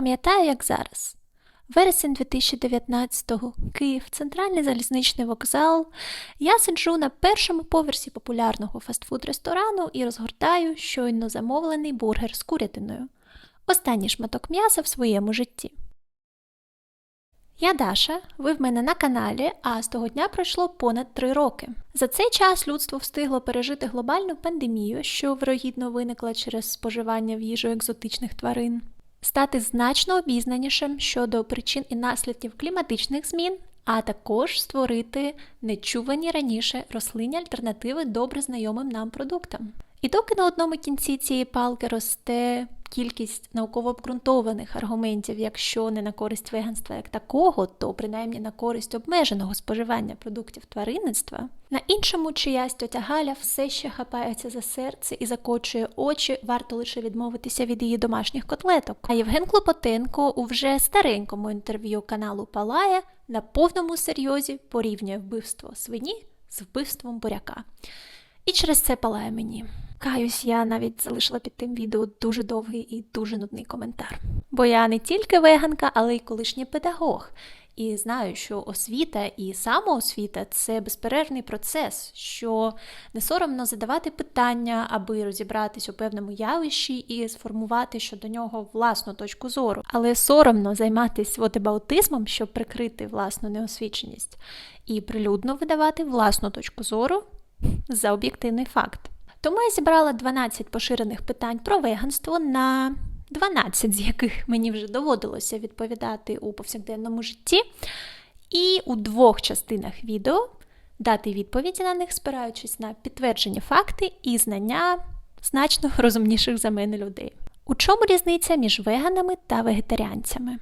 Пам'ятаю, як зараз. Вересень 2019-го, Київ, центральний залізничний вокзал. Я сиджу на першому поверсі популярного фастфуд-ресторану і розгортаю щойно замовлений бургер з курятиною. Останній шматок м'яса в своєму житті. Я Даша, ви в мене на каналі, а з того дня пройшло понад три роки. За цей час людство встигло пережити глобальну пандемію, що вирогідно виникла через споживання в їжу екзотичних тварин, стати значно обізнанішим щодо причин і наслідків кліматичних змін, а також створити нечувані раніше рослинні альтернативи добре знайомим нам продуктам. І доки на одному кінці цієї палки росте кількість науково обґрунтованих аргументів, якщо не на користь веганства як такого, то принаймні на користь обмеженого споживання продуктів тваринництва, на іншому чиясь тьотя Галя все ще хапається за серце і закочує очі, варто лише відмовитися від її домашніх котлеток. А Євген Клопотенко у вже старенькому інтерв'ю каналу Палає на повному серйозі порівнює вбивство свині з вбивством буряка. І через це палає мені. Каюсь, я навіть залишила під тим відео дуже довгий і дуже нудний коментар. Бо я не тільки веганка, але й колишній педагог. І знаю, що освіта і самоосвіта це безперервний процес, що не соромно задавати питання, аби розібратись у певному явищі і сформувати щодо нього власну точку зору. Але соромно займатися вотебаутизмом, щоб прикрити власну неосвіченість, і прилюдно видавати власну точку зору за об'єктивний факт. Тому я зібрала 12 поширених питань про веганство на 12 з яких мені вже доводилося відповідати у повсякденному житті, і у двох частинах відео дати відповіді на них, спираючись на підтверджені факти і знання значно розумніших за мене людей. У чому різниця між веганами та вегетаріанцями?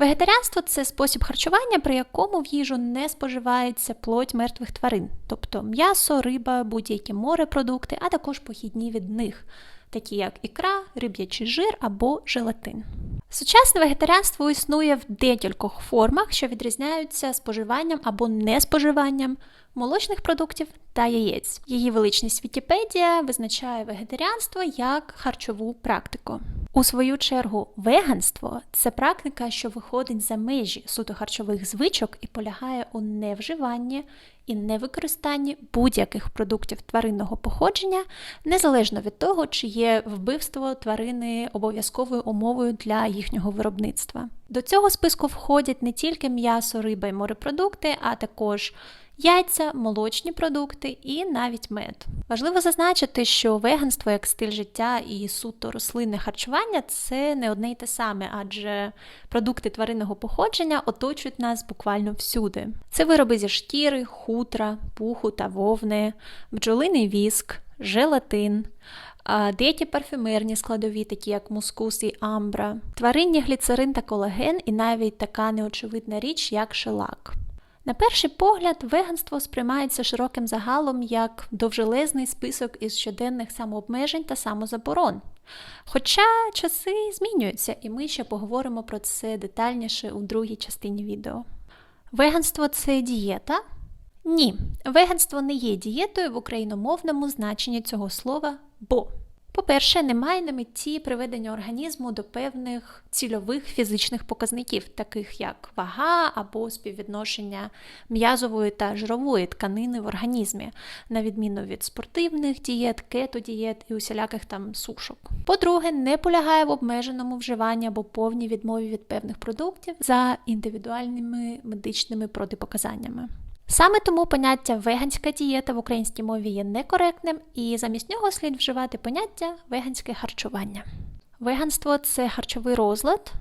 Вегетаріанство це спосіб харчування, при якому в їжу не споживається плоть мертвих тварин, тобто м'ясо, риба, будь-які морепродукти, а також похідні від них, такі як ікра, риб'ячий жир або желатин. Сучасне вегетаріанство існує в декількох формах, що відрізняються споживанням або неспоживанням молочних продуктів та яєць. Її величність Вікіпедія визначає вегетаріанство як харчову практику. У свою чергу, веганство це практика, що виходить за межі суто харчових звичок і полягає у невживанні і невикористанні будь-яких продуктів тваринного походження, незалежно від того, чи є вбивство тварини обов'язковою умовою для їхнього виробництва. До цього списку входять не тільки м'ясо, риба і морепродукти, а також яйця, молочні продукти і навіть мед. Важливо зазначити, що веганство як стиль життя і суто рослинне харчування це не одне й те саме, адже продукти тваринного походження оточують нас буквально всюди. Це вироби зі шкіри, хутра, пуху та вовни, бджолиний віск, желатин. Деякі парфюмерні складові, такі як мускус і амбра, тваринні гліцерин та колаген, і навіть така неочевидна річ, як шелак. На перший погляд, веганство сприймається широким загалом як довжелезний список із щоденних самообмежень та самозаборон. Хоча часи змінюються, і ми ще поговоримо про це детальніше у другій частині відео. Веганство це дієта? Ні, веганство не є дієтою в україномовному значенні цього слова, бо по-перше, немає на меті приведення організму до певних цільових фізичних показників, таких як вага або співвідношення м'язової та жирової тканини в організмі, на відміну від спортивних дієт, кетодієт і усіляких там сушок. По-друге, не полягає в обмеженому вживанні або повній відмові від певних продуктів за індивідуальними медичними протипоказаннями. Саме тому поняття веганська дієта в українській мові є некоректним, і замість нього слід вживати поняття веганське харчування. Веганство це харчовий розлад?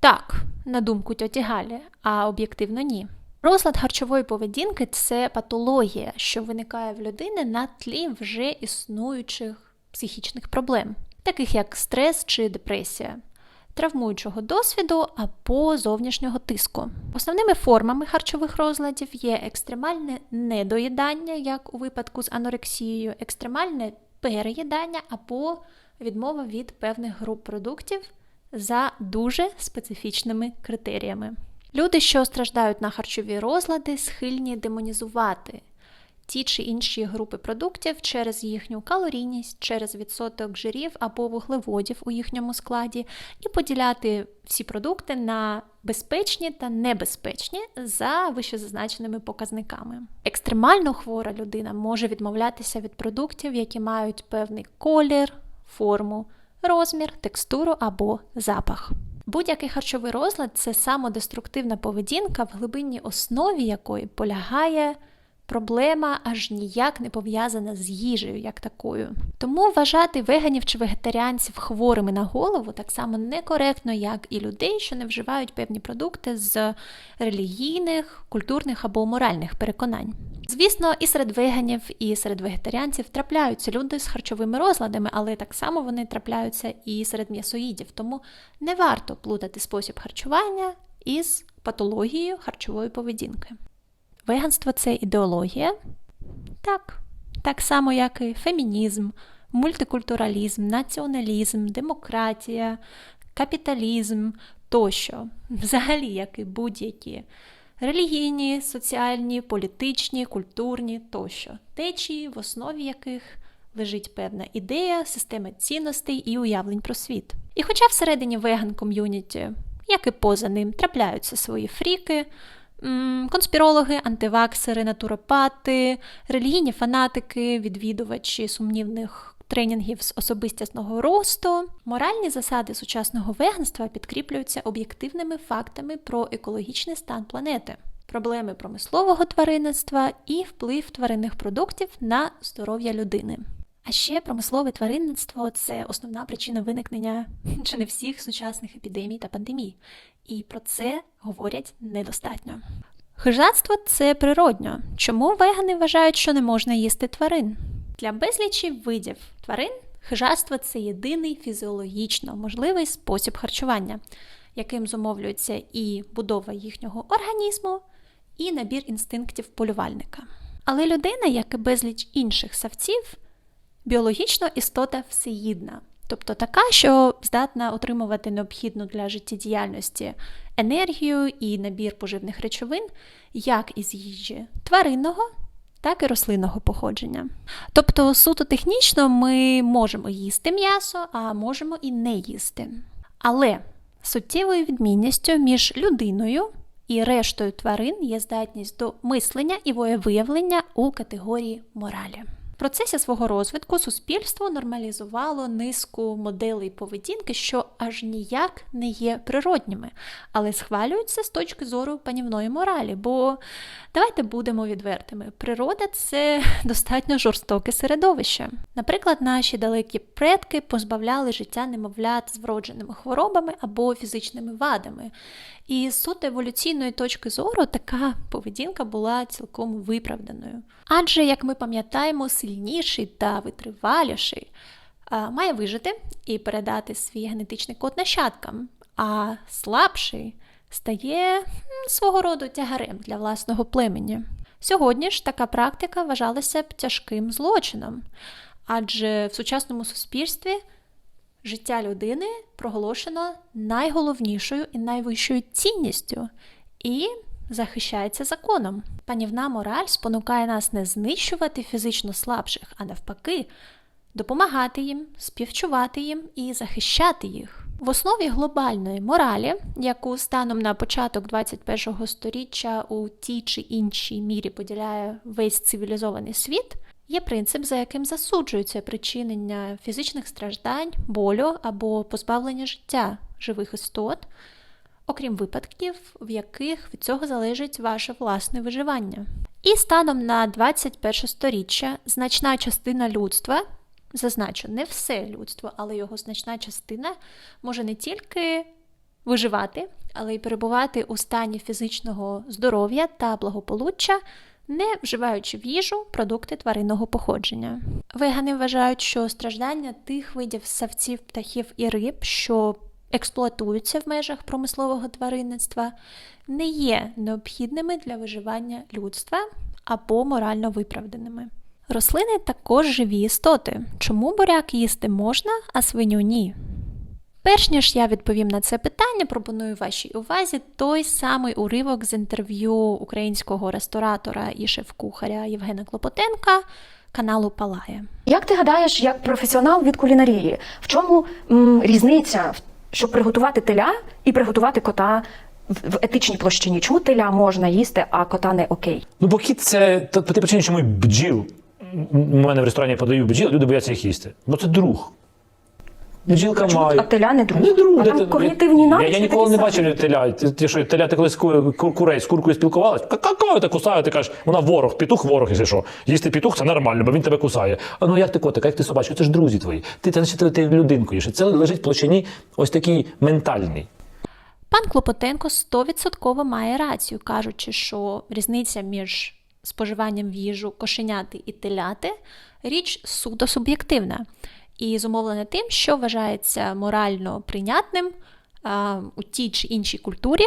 Так, на думку тьоті Галі, а об'єктивно ні. Розлад харчової поведінки це патологія, що виникає в людини на тлі вже існуючих психічних проблем, таких як стрес чи депресія травмуючого досвіду або зовнішнього тиску. Основними формами харчових розладів є екстремальне недоїдання, як у випадку з анорексією, екстремальне переїдання або відмова від певних груп продуктів за дуже специфічними критеріями. Люди, що страждають на харчові розлади, схильні демонізувати ті чи інші групи продуктів через їхню калорійність, через відсоток жирів або вуглеводів у їхньому складі, і поділяти всі продукти на безпечні та небезпечні за вищезазначеними показниками. Екстремально хвора людина може відмовлятися від продуктів, які мають певний колір, форму, розмір, текстуру або запах. Будь-який харчовий розлад це самодеструктивна поведінка, в глибинній основі якої полягає проблема аж ніяк не пов'язана з їжею як такою. Тому вважати веганів чи вегетаріанців хворими на голову так само некоректно, як і людей, що не вживають певні продукти з релігійних, культурних або моральних переконань. Звісно, і серед веганів, і серед вегетаріанців трапляються люди з харчовими розладами, але так само вони трапляються і серед м'ясоїдів, тому не варто плутати спосіб харчування із патологією харчової поведінки. Веганство це ідеологія? Так, так само, як і фемінізм, мультикультуралізм, націоналізм, демократія, капіталізм тощо, взагалі, як і будь-які релігійні, соціальні, політичні, культурні тощо, течії, в основі яких лежить певна ідея, система цінностей і уявлень про світ. І хоча всередині веган ком'юніті, як і поза ним, трапляються свої фріки, конспірологи, антиваксери, натуропати, релігійні фанатики, відвідувачі сумнівних. Тренінгів з особистісного росту, моральні засади сучасного веганства підкріплюються об'єктивними фактами про екологічний стан планети, проблеми промислового тваринництва і вплив тваринних продуктів на здоров'я людини. А ще промислове тваринництво це основна причина виникнення чи не всіх сучасних епідемій та пандемій, і про це говорять недостатньо. Хижацтво це природньо. Чому вегани вважають, що не можна їсти тварин? Для безлічі видів тварин хижацтво це єдиний фізіологічно можливий спосіб харчування, яким зумовлюється і будова їхнього організму, і набір інстинктів полювальника. Але людина, як і безліч інших савців, біологічно істота всеїдна, тобто така, що здатна отримувати необхідну для життєдіяльності енергію і набір поживних речовин, як із їжі тваринного, так і рослинного походження. Тобто, суто технічно ми можемо їсти м'ясо, а можемо і не їсти. Але суттєвою відмінністю між людиною і рештою тварин є здатність до мислення і виявлення у категорії моралі. В процесі свого розвитку суспільство нормалізувало низку моделей поведінки, що аж ніяк не є природніми, але схвалюються з точки зору панівної моралі. Бо давайте будемо відвертими: природа це достатньо жорстоке середовище. Наприклад, наші далекі предки позбавляли життя немовлят з вродженими хворобами або фізичними вадами. І з суто еволюційної точки зору така поведінка була цілком виправданою. Адже, як ми пам'ятаємо, сильніший та витриваліший має вижити і передати свій генетичний код нащадкам, а слабший стає свого роду тягарем для власного племені. Сьогодні ж така практика вважалася б тяжким злочином, адже в сучасному суспільстві життя людини проголошено найголовнішою і найвищою цінністю і захищається законом. Панівна мораль спонукає нас не знищувати фізично слабших, а навпаки, допомагати їм, співчувати їм і захищати їх. В основі глобальної моралі, яку станом на початок 21 століття у тій чи іншій мірі поділяє весь цивілізований світ, Є принцип, за яким засуджується причинення фізичних страждань, болю або позбавлення життя живих істот, окрім випадків, в яких від цього залежить ваше власне виживання. І станом на 21 сторіччя значна частина людства, зазначу, не все людство, але його значна частина може не тільки виживати, але й перебувати у стані фізичного здоров'я та благополуччя не вживаючи в їжу продукти тваринного походження. Вегани вважають, що страждання тих видів савців, птахів і риб, що експлуатуються в межах промислового тваринництва, не є необхідними для виживання людства або морально виправданими. Рослини також живі істоти. Чому буряк їсти можна, а свиню ні? Перш ніж я відповім на це питання, пропоную вашій увазі той самий уривок з інтерв'ю українського ресторатора і шеф-кухаря Євгена Клопотенка каналу Палає. Як ти гадаєш, як професіонал від кулінарії, в чому м, різниця, в- щоб приготувати теля і приготувати кота в, етичній площині? Чому теля можна їсти, а кота не окей? Ну, бо кіт це по тій причині, чому бджіл. У мене в ресторані подають бджіл, люди бояться їх їсти. Бо це друг. Бджілка Чому має. а теля не друг? Не друг. А там ти- когнітивні я, навички я ніколи не бачив теля. Ти, ти що, теля, ти колись ку- ку- курей з куркою спілкувалась? Какаю ти кусаю, ти кажеш, вона ворог, петух ворог, якщо що. Їсти петух це нормально, бо він тебе кусає. А ну як ти котик, як ти собачка, це ж друзі твої. Ти, ти, ти, ти людинку їш. Це лежить в площині ось такий ментальний. Пан Клопотенко 100% має рацію, кажучи, що різниця між споживанням в їжу кошеняти і теляти річ суто суб'єктивна і зумовлена тим, що вважається морально прийнятним у тій чи іншій культурі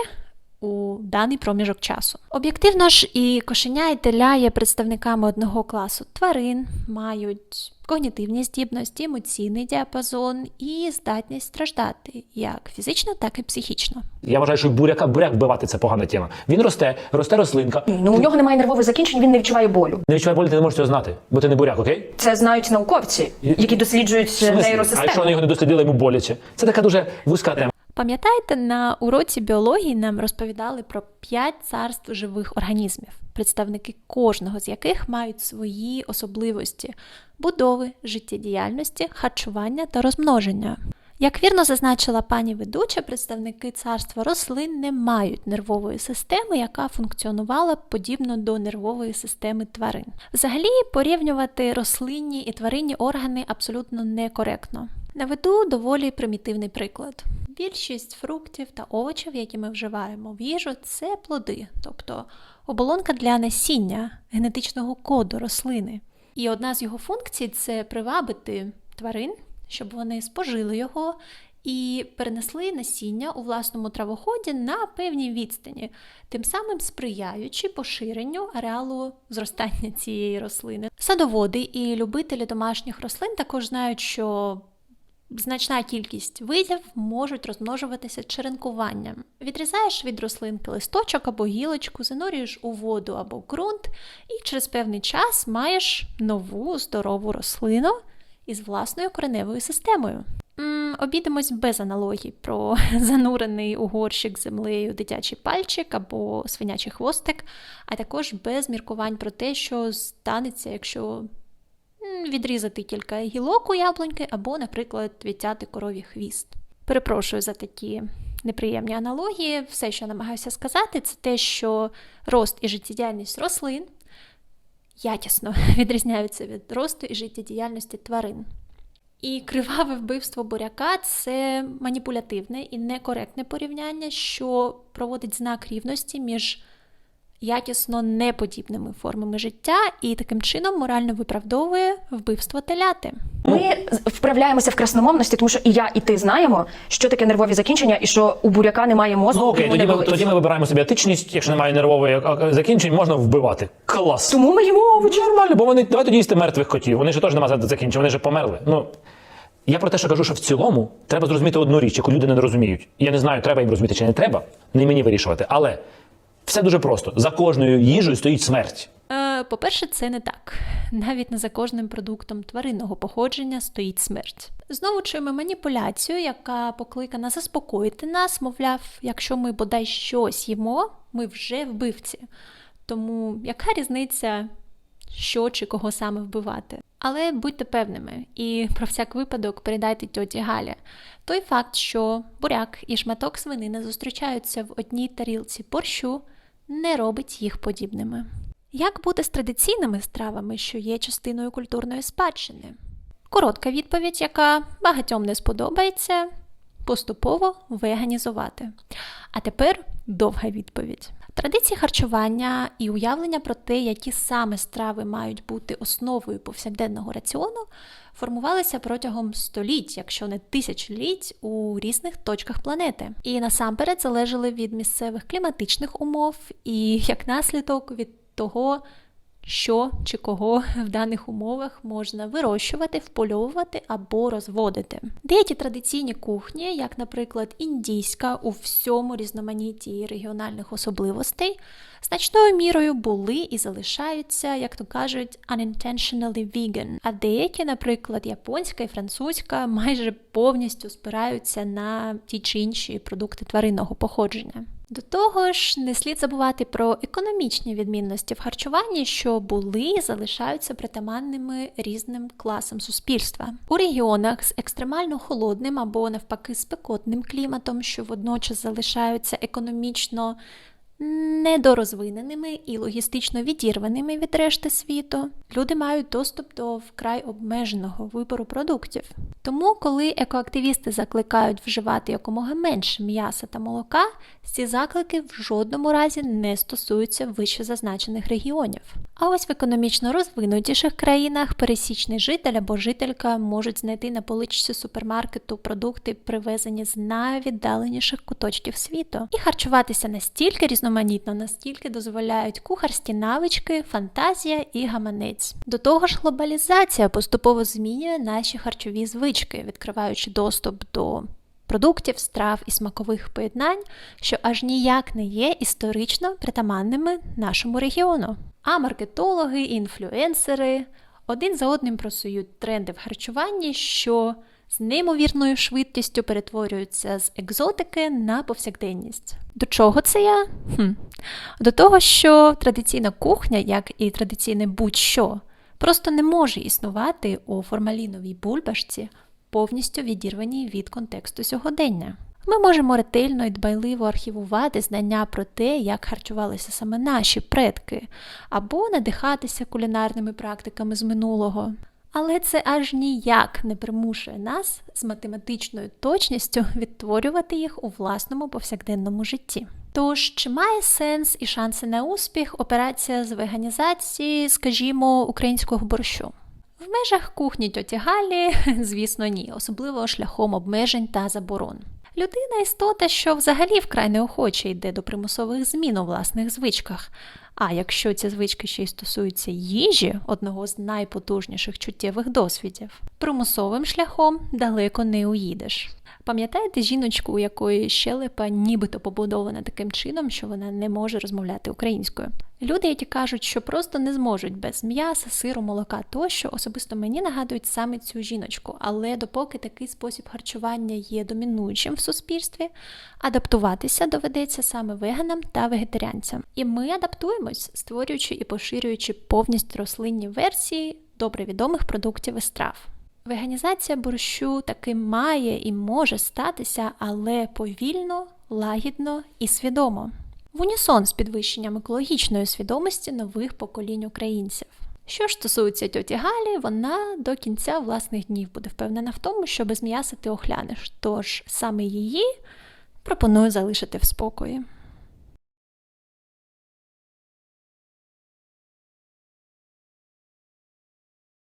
у даний проміжок часу. Об'єктивно ж, і кошеня, і теля є представниками одного класу тварин, мають когнітивні здібності, емоційний діапазон і здатність страждати як фізично, так і психічно. Я вважаю, що буряка буряк вбивати це погана тема. Він росте, росте рослинка. Ну у нього немає нервових закінчень, він не відчуває болю. Не відчувай болі, ти не можеш цього знати, бо ти не буряк, окей? Це знають науковці, які досліджують смислі? А нейросистему. якщо вони його не дослідили, йому боляче. Це така дуже вузька тема. Пам'ятаєте, на уроці біології нам розповідали про п'ять царств живих організмів, представники кожного з яких мають свої особливості будови, життєдіяльності, харчування та розмноження. Як вірно зазначила пані ведуча, представники царства рослин не мають нервової системи, яка функціонувала подібно до нервової системи тварин. Взагалі, порівнювати рослинні і тваринні органи абсолютно некоректно. Наведу доволі примітивний приклад. Більшість фруктів та овочів, які ми вживаємо в їжу, це плоди, тобто оболонка для насіння генетичного коду рослини. І одна з його функцій це привабити тварин, щоб вони спожили його і перенесли насіння у власному травоході на певній відстані, тим самим сприяючи поширенню ареалу зростання цієї рослини. Садоводи і любителі домашніх рослин також знають, що Значна кількість видів можуть розмножуватися черенкуванням. Відрізаєш від рослинки листочок або гілочку, занурюєш у воду або ґрунт, і через певний час маєш нову здорову рослину із власною кореневою системою. Обійдемось без аналогій про занурений у горщик з землею дитячий пальчик або свинячий хвостик, а також без міркувань про те, що станеться, якщо відрізати кілька гілок у яблуньки або, наприклад, відтяти корові хвіст. Перепрошую за такі неприємні аналогії. Все, що намагаюся сказати, це те, що рост і життєдіяльність рослин якісно відрізняються від росту і життєдіяльності тварин. І криваве вбивство буряка це маніпулятивне і некоректне порівняння, що проводить знак рівності між якісно неподібними формами життя і таким чином морально виправдовує вбивство теляти. Ми вправляємося в красномовності, тому що і я, і ти знаємо, що таке нервові закінчення, і що у буряка немає мозку. Ну окей, тоді ми, тоді ми вибираємо собі етичність, якщо немає нервових закінчень, можна вбивати. Клас. Тому ми їмо овочі. Нормально, бо вони давай тоді їсти мертвих котів. Вони ж теж немає закінчень, вони ж померли. Ну я про те, що кажу, що в цілому треба зрозуміти одну річ, яку люди не розуміють. Я не знаю, треба їм розуміти чи не треба, не мені вирішувати. Але все дуже просто: за кожною їжею стоїть смерть. Е, по-перше, це не так. Навіть не за кожним продуктом тваринного походження стоїть смерть. Знову чуємо маніпуляцію, яка покликана заспокоїти нас, мовляв, якщо ми бодай щось їмо, ми вже вбивці. Тому яка різниця, що чи кого саме вбивати? Але будьте певними і про всяк випадок передайте тьоті Галі. Той факт, що буряк і шматок свинини зустрічаються в одній тарілці борщу, не робить їх подібними. Як бути з традиційними стравами, що є частиною культурної спадщини? Коротка відповідь, яка багатьом не сподобається, поступово веганізувати. А тепер довга відповідь. Традиції харчування і уявлення про те, які саме страви мають бути основою повсякденного раціону, формувалися протягом століть, якщо не тисячоліть, у різних точках планети. І насамперед залежали від місцевих кліматичних умов і як наслідок від того, що чи кого в даних умовах можна вирощувати, впольовувати або розводити. Деякі традиційні кухні, як, наприклад, індійська у всьому різноманітті регіональних особливостей, значною мірою були і залишаються, як то кажуть, unintentionally vegan. А деякі, наприклад, японська і французька, майже повністю спираються на ті чи інші продукти тваринного походження. До того ж, не слід забувати про економічні відмінності в харчуванні, що були і залишаються притаманними різним класам суспільства. У регіонах з екстремально холодним або навпаки спекотним кліматом, що водночас залишаються економічно недорозвиненими і логістично відірваними від решти світу, люди мають доступ до вкрай обмеженого вибору продуктів. Тому, коли екоактивісти закликають вживати якомога менше м'яса та молока, ці заклики в жодному разі не стосуються вище зазначених регіонів. А ось в економічно розвинутіших країнах пересічний житель або жителька можуть знайти на поличці супермаркету продукти, привезені з найвіддаленіших куточків світу, і харчуватися настільки різноманітно, настільки дозволяють кухарські навички, фантазія і гаманець. До того ж, глобалізація поступово змінює наші харчові звички, відкриваючи доступ до продуктів, страв і смакових поєднань, що аж ніяк не є історично притаманними нашому регіону. А маркетологи інфлюенсери один за одним просують тренди в харчуванні, що з неймовірною швидкістю перетворюються з екзотики на повсякденність. До чого це я? Хм. До того, що традиційна кухня, як і традиційне будь-що, просто не може існувати у формаліновій бульбашці, повністю відірваній від контексту сьогодення. Ми можемо ретельно і дбайливо архівувати знання про те, як харчувалися саме наші предки, або надихатися кулінарними практиками з минулого. Але це аж ніяк не примушує нас з математичною точністю відтворювати їх у власному повсякденному житті. Тож, чи має сенс і шанси на успіх операція з веганізації, скажімо, українського борщу? В межах кухні тьоті звісно, ні, особливо шляхом обмежень та заборон. Людина істота, що взагалі вкрай неохоче йде до примусових змін у власних звичках. А якщо ці звички ще й стосуються їжі, одного з найпотужніших чуттєвих досвідів, примусовим шляхом далеко не уїдеш. Пам'ятаєте жіночку, у якої щелепа нібито побудована таким чином, що вона не може розмовляти українською? Люди, які кажуть, що просто не зможуть без м'яса, сиру, молока тощо, особисто мені нагадують саме цю жіночку. Але допоки такий спосіб харчування є домінуючим в суспільстві, адаптуватися доведеться саме веганам та вегетаріанцям. І ми адаптуємось, створюючи і поширюючи повністю рослинні версії добре відомих продуктів і страв. Веганізація борщу таки має і може статися, але повільно, лагідно і свідомо. В унісон з підвищенням екологічної свідомості нових поколінь українців. Що ж стосується тьоті Галі, вона до кінця власних днів буде впевнена в тому, що без м'яса ти охлянеш. Тож саме її пропоную залишити в спокої.